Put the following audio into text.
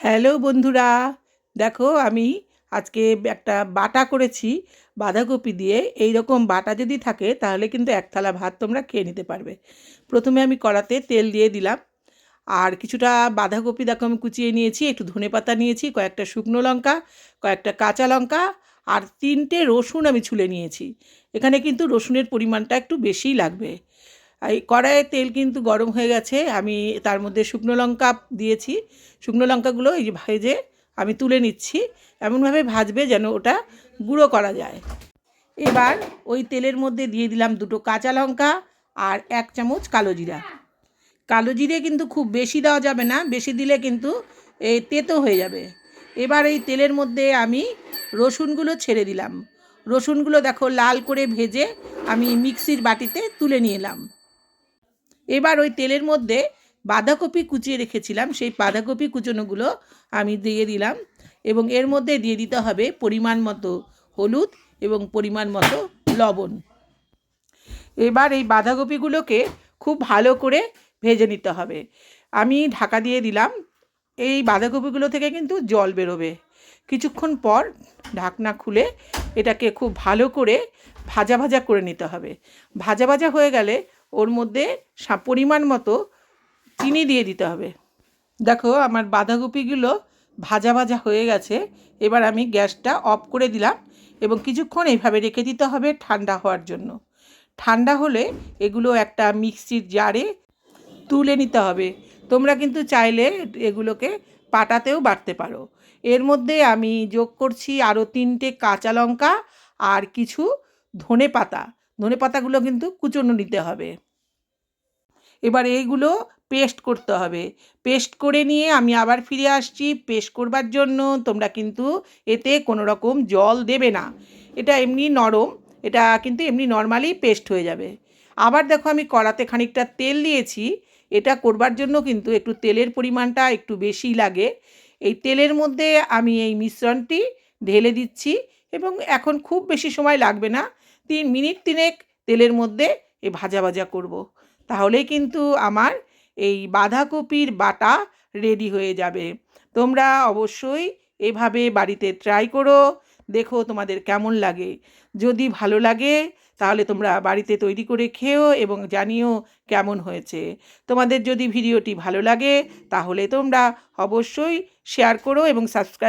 Hello বন্ধুরা। দেখো আমি আজকে একটা বাটা করেছি, বাঁধাকপি দিয়ে। এই রকম বাটা যদি থাকে তাহলে কিন্তু এক থালা ভাত তোমরা খেয়ে নিতে পারবে। প্রথমে আমি কড়াতে তেল দিয়ে দিলাম। আর কিছুটা বাঁধাকপি দেখো আমি কুচিয়ে নিয়েছি, একটু ধনে পাতা নিয়েছি, কয়েকটা শুকনো লঙ্কা, কয়েকটা কাঁচা লঙ্কা আর তিনটে রসুন আমি ছুলে নিয়েছি। এখানে কিন্তু রসুনের পরিমাণটা একটু বেশিই লাগবে। এই কড়াইয়ের তেল কিন্তু গরম হয়ে গেছে, আমি তার মধ্যে শুকনো লঙ্কা দিয়েছি। শুকনো লঙ্কাগুলো এই যে ভেজে আমি তুলে নিচ্ছি, এমনভাবে ভাজবে যেন ওটা গুঁড়ো করা যায়। এবার ওই তেলের মধ্যে দিয়ে দিলাম দুটো কাঁচা লঙ্কা আর এক চামচ কালো জিরা। কালো জিরে কিন্তু খুব বেশি দেওয়া যাবে না, বেশি দিলে কিন্তু এই তেতো হয়ে যাবে। এবার এই তেলের মধ্যে আমি রসুনগুলো ছেড়ে দিলাম। রসুনগুলো দেখো লাল করে ভেজে আমি মিক্সির বাটিতে তুলে নিয়ে এলাম। এবার ওই তেলের মধ্যে বাঁধাকপি কুচিয়ে রেখেছিলাম, সেই বাঁধাকপি কুচোনোগুলো আমি দিয়ে দিলাম এবং এর মধ্যে দিয়ে দিতে হবে পরিমাণ মতো হলুদ এবং পরিমাণ মতো লবণ। এবার এই বাঁধাকপিগুলোকে খুব ভালো করে ভেজে নিতে হবে। আমি ঢাকা দিয়ে দিলাম, এই বাঁধাকপিগুলো থেকে কিন্তু জল বেরোবে। কিছুক্ষণ পর ঢাকনা খুলে এটাকে খুব ভালো করে ভাজা ভাজা করে নিতে হবে। ভাজা ভাজা হয়ে গেলে ওর মধ্যে পরিমাণ মতো চিনি দিয়ে দিতে হবে। দেখো আমার বাঁধাকপিগুলো ভাজা ভাজা হয়ে গেছে। এবার আমি গ্যাসটা অফ করে দিলাম এবং কিছুক্ষণ এইভাবে রেখে দিতে হবে ঠান্ডা হওয়ার জন্য। ঠান্ডা হলে এগুলো একটা মিক্সির জারে তুলে নিতে হবে। তোমরা কিন্তু চাইলে এগুলোকে পাটাতেও বাটতে পারো। এর মধ্যে আমি যোগ করছি আরও তিনটে কাঁচা লঙ্কা আর কিছু ধনে পাতা। ধনে পাতাগুলো কিন্তু কুচনো নিতে হবে। এবার এইগুলো পেস্ট করতে হবে। পেস্ট করে নিয়ে আমি আবার ফিরে আসছি পেস্ট করবার জন্য। তোমরা কিন্তু এতে কোনো রকম জল দেবে না। এটা এমনি নরম, এটা কিন্তু এমনি নর্মালি পেস্ট হয়ে যাবে। আবার দেখো আমি কড়াতে খানিকটা তেল দিয়েছি। এটা করবার জন্য কিন্তু একটু তেলের পরিমাণটা একটু বেশি লাগে। এই তেলের মধ্যে আমি এই মিশ্রণটি ঢেলে দিচ্ছি এবং এখন খুব বেশি সময় লাগবে না। তিন মিনিট তিনেক তেলের মধ্যে এ ভাজা ভাজা করব। তাহলেই কিন্তু আমার এই বাঁধাকপির বাটা রেডি হয়ে যাবে। তোমরা অবশ্যই এভাবে বাড়িতে ট্রাই করো, দেখো তোমাদের কেমন লাগে। যদি ভালো লাগে, তাহলে তোমরা বাড়িতে তৈরি করে খেও এবং জানিও কেমন হয়েছে। তোমাদের যদি ভিডিওটি ভালো লাগে, তাহলে তোমরা অবশ্যই শেয়ার করো এবং সাবস্ক্রাইব